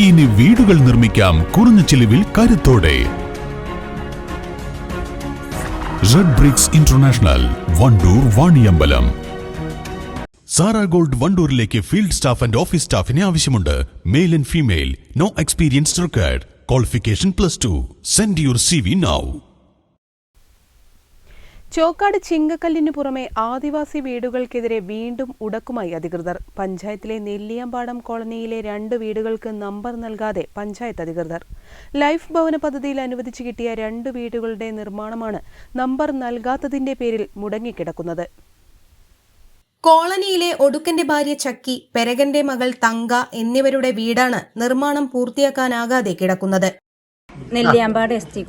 ഇനി വീടുകൾ നിർമ്മിക്കാം കുറഞ്ഞ ചിലവിൽ കരുത്തോടെ. Red Bricks International Wandoor Vaniyambalam. Zara gold വണ്ടൂരിലേക്ക് field staff and office സ്റ്റാഫിനെ ആവശ്യമുണ്ട്. Male and female no experience required qualification plus two send your C V now Chokkad ചിങ്കക്കല്ലിന് പുറമെ ആദിവാസി വീടുകൾക്കെതിരെ വീണ്ടും ഉടക്കുമായി അധികൃതർ. പഞ്ചായത്തിലെ നെല്ലിയമ്പാടം കോളനിയിലെ രണ്ട് വീടുകൾക്ക് നമ്പർ നൽകാതെ പഞ്ചായത്ത് അധികൃതർ. ലൈഫ് ഭവന പദ്ധതിയിൽ അനുവദിച്ചു കിട്ടിയ രണ്ട് വീടുകളുടെ നിർമ്മാണമാണ് നമ്പർ നൽകാത്തതിന്റെ പേരിൽ മുടങ്ങിക്കിടക്കുന്നത്. കോളനിയിലെ ഒടുക്കന്റെ ഭാര്യ ചക്കി പെരകന്റെ മകൾ തങ്ക എന്നിവരുടെ വീടാണ് നിർമ്മാണം പൂർത്തിയാക്കാനാകാതെ കിടക്കുന്നത്. നെല്ലിയാമ്പാട് എസ് ടി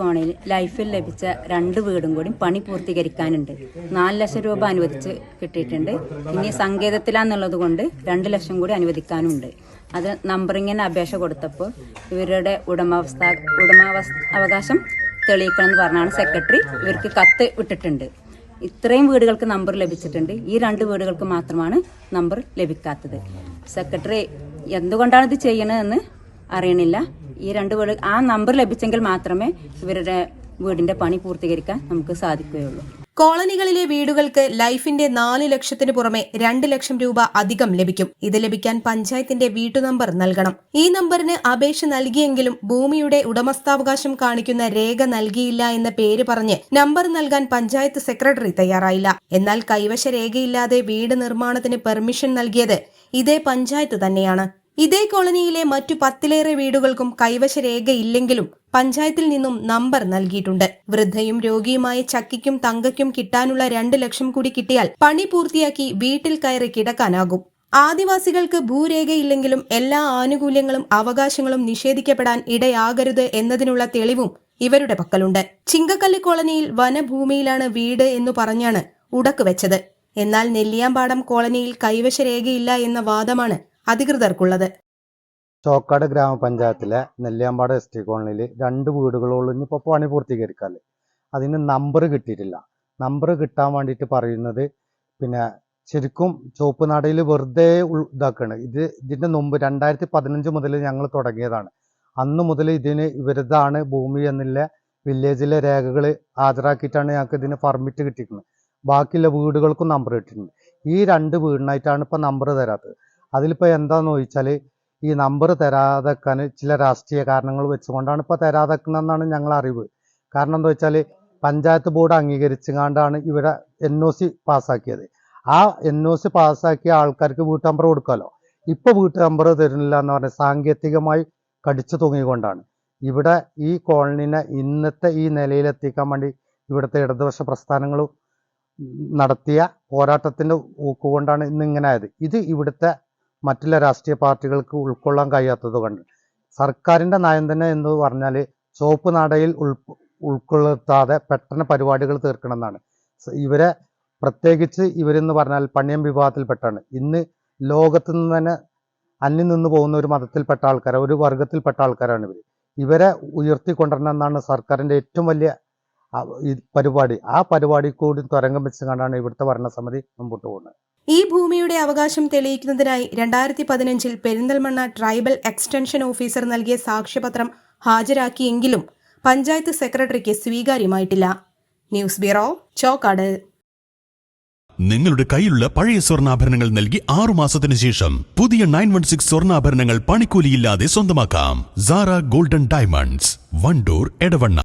ലൈഫിൽ ലഭിച്ച രണ്ട് വീടും കൂടി പണി പൂർത്തീകരിക്കാനുണ്ട്. നാല് ലക്ഷം രൂപ അനുവദിച്ച് കിട്ടിയിട്ടുണ്ട്. ഇനി സങ്കേതത്തിലാന്നുള്ളത് കൊണ്ട് രണ്ട് ലക്ഷം കൂടി അനുവദിക്കാനുണ്ട്. അത് നമ്പറിങ്ങിന് അപേക്ഷ കൊടുത്തപ്പോൾ ഇവരുടെ ഉടമാവസ്ഥ ഉടമാവസ്ഥ അവകാശം തെളിയിക്കണമെന്ന് പറഞ്ഞാണ് സെക്രട്ടറി ഇവർക്ക് കത്ത് വിട്ടിട്ടുണ്ട്. ഇത്രയും വീടുകൾക്ക് നമ്പർ ലഭിച്ചിട്ടുണ്ട്. ഈ രണ്ട് വീടുകൾക്ക് മാത്രമാണ് നമ്പർ ലഭിക്കാത്തത്. സെക്രട്ടറി എന്തുകൊണ്ടാണ് ഇത് ചെയ്യണതെന്ന് അറിയണില്ല. ഈ രണ്ട് വീട് ആ നമ്പർ ലഭിച്ചെങ്കിൽ മാത്രമേ ഇവരുടെ വീടിന്റെ പണി പൂർത്തീകരിക്കാൻ നമുക്ക് സാധിക്കുകയുള്ളൂ. കോളനികളിലെ വീടുകൾക്ക് ലൈഫിന്റെ നാല് ലക്ഷത്തിന് പുറമെ രണ്ട് ലക്ഷം രൂപ അധികം ലഭിക്കും. ഇത് ലഭിക്കാൻ പഞ്ചായത്തിന്റെ വീട്ടു നമ്പർ നൽകണം. ഈ നമ്പറിന് അപേക്ഷ നൽകിയെങ്കിലും ഭൂമിയുടെ ഉടമസ്ഥാവകാശം കാണിക്കുന്ന രേഖ നൽകിയില്ല എന്ന പേര് പറഞ്ഞ് നമ്പർ നൽകാൻ പഞ്ചായത്ത് സെക്രട്ടറി തയ്യാറായില്ല. എന്നാൽ കൈവശ രേഖയില്ലാതെ വീട് നിർമ്മാണത്തിന് പെർമിഷൻ നൽകിയത് ഇതേ പഞ്ചായത്ത് തന്നെയാണ്. ഇതേ കോളനിയിലെ മറ്റു പത്തിലേറെ വീടുകൾക്കും കൈവശ രേഖയില്ലെങ്കിലും പഞ്ചായത്തിൽ നിന്നും നമ്പർ നൽകിയിട്ടുണ്ട്. വൃദ്ധയും രോഗിയുമായ ചക്കിക്കും തങ്കയ്ക്കും കിട്ടാനുള്ള രണ്ട് ലക്ഷം കൂടി കിട്ടിയാൽ പണി പൂർത്തിയാക്കി വീട്ടിൽ കയറി കിടക്കാനാകും. ആദിവാസികൾക്ക് ഭൂരേഖയില്ലെങ്കിലും എല്ലാ ആനുകൂല്യങ്ങളും അവകാശങ്ങളും നിഷേധിക്കപ്പെടാൻ ഇടയാകരുത് എന്നതിനുള്ള തെളിവും ഇവരുടെ പക്കലുണ്ട്. ചിങ്കക്കല്ല് കോളനിയിൽ വനഭൂമിയിലാണ് വീട് എന്നു പറഞ്ഞാണ് ഉടക്കുവെച്ചത് എന്നാൽ നെല്ലിയാമ്പാടം കോളനിയിൽ കൈവശ രേഖയില്ല എന്ന വാദമാണ് അധികൃതർക്കുള്ളത്. ചോക്കാട് ഗ്രാമപഞ്ചായത്തിലെ നെല്ലിയാമ്പാട് എസ് ടി കോളനിയിൽ രണ്ട് വീടുകളോളം. ഇപ്പൊ പണി പൂർത്തീകരിക്കാല്ലേ? അതിന് നമ്പർ കിട്ടിയിട്ടില്ല. നമ്പർ കിട്ടാൻ വേണ്ടിയിട്ട് പറയുന്നത് പിന്നെ ശരിക്കും ചുവപ്പ് നാടയിൽ വെറുതെ ഇതാക്കാണ്. ഇത് ഇതിന്റെ മുമ്പ് രണ്ടായിരത്തി പതിനഞ്ച് മുതൽ ഞങ്ങൾ തുടങ്ങിയതാണ്. അന്ന് മുതൽ ഇതിന് ഇവരതാണ് ഭൂമി എന്നുള്ള വില്ലേജിലെ രേഖകൾ ഹാജരാക്കിയിട്ടാണ് ഞങ്ങൾക്ക് ഇതിന് പെർമിറ്റ് കിട്ടിയിരിക്കുന്നത്. ബാക്കിയുള്ള വീടുകൾക്കും നമ്പർ കിട്ടിയിട്ടുണ്ട്. ഈ രണ്ട് വീടിനായിട്ടാണ് ഇപ്പോൾ നമ്പർ തരാത്തത്. അതിലിപ്പോൾ എന്താന്ന് ചോദിച്ചാൽ ഈ നമ്പർ തരാതെക്കാൻ ചില രാഷ്ട്രീയ കാരണങ്ങൾ വെച്ചുകൊണ്ടാണ് ഇപ്പോൾ തരാതെക്കുന്നതെന്നാണ് ഞങ്ങൾ അറിവ്. കാരണം എന്താ വെച്ചാൽ പഞ്ചായത്ത് ബോർഡ് അംഗീകരിച്ചുകൊണ്ടാണ് ഇവിടെ എൻ ഒ സി പാസ്സാക്കിയത്. ആ എൻ ഒ സി പാസ്സാക്കിയ ആൾക്കാർക്ക് വീട്ടു നമ്പർ കൊടുക്കാമല്ലോ ഇപ്പൊ വീട്ടു നമ്പർ തരുന്നില്ല എന്ന് പറഞ്ഞാൽ സാങ്കേതികമായി കടിച്ചു തൂങ്ങിക്കൊണ്ടാണ്. ഇവിടെ ഈ കോളനിനെ ഇന്നത്തെ ഈ നിലയിലെത്തിക്കാൻ വേണ്ടി ഇവിടുത്തെ ഇടതുപക്ഷ പ്രസ്ഥാനങ്ങളും നടത്തിയ പോരാട്ടത്തിന്റെ ഊക്കുകൊണ്ടാണ് ഇന്ന് ഇങ്ങനെ ആയത് ഇത് ഇവിടുത്തെ മറ്റുള്ള രാഷ്ട്രീയ പാർട്ടികൾക്ക് ഉൾക്കൊള്ളാൻ കഴിയാത്തത് കൊണ്ട്. സർക്കാരിന്റെ നയം തന്നെ എന്ന് പറഞ്ഞാൽ ചുവപ്പ് നാടയിൽ ഉൾ ഉൾക്കൊള്ളുത്താതെ പെട്ടെന്ന് പരിപാടികൾ തീർക്കണമെന്നാണ്. ഇവരെ പ്രത്യേകിച്ച് ഇവരെന്ന് പറഞ്ഞാൽ പണിയം വിഭാഗത്തിൽപ്പെട്ടാണ് ഇന്ന് ലോകത്ത് നിന്ന് തന്നെ അന്യം നിന്ന് പോകുന്ന ഒരു മതത്തിൽപ്പെട്ട ആൾക്കാർ ഒരു വർഗത്തിൽപ്പെട്ട ആൾക്കാരാണ് ഇവർ ഇവരെ ഉയർത്തിക്കൊണ്ടുവരണം എന്നാണ് സർക്കാരിന്റെ ഏറ്റവും വലിയ പരിപാടി. ആ പരിപാടി കൂടി തുരങ്കം വെച്ച് കണ്ടാണ് ഇവിടുത്തെ ഭരണസമിതി മുമ്പോട്ട് പോകുന്നത്. ഈ ഭൂമിയുടെ അവകാശം തെളിയിക്കുന്നതിനായി രണ്ടായിരത്തി പതിനഞ്ചിൽ പെരിന്തൽമണ്ണ ട്രൈബൽ എക്സ്റ്റൻഷൻ ഓഫീസർ നൽകിയ സാക്ഷ്യപത്രം ഹാജരാക്കിയെങ്കിലും പഞ്ചായത്ത് സെക്രട്ടറിക്ക് സ്വീകാര്യമായിട്ടില്ല. News bureau Chokkad. നിങ്ങളുടെ കയ്യിലുള്ള പഴയ സ്വർണാഭരണങ്ങൾ നൽകി ആറു മാസത്തിന് ശേഷം പുതിയ നയൻ വൺ സിക്സ് സ്വർണാഭരണങ്ങൾ പണിക്കൂലിയില്ലാതെ സ്വന്തമാക്കാം. Zara golden diamonds Wandoor Edavanna.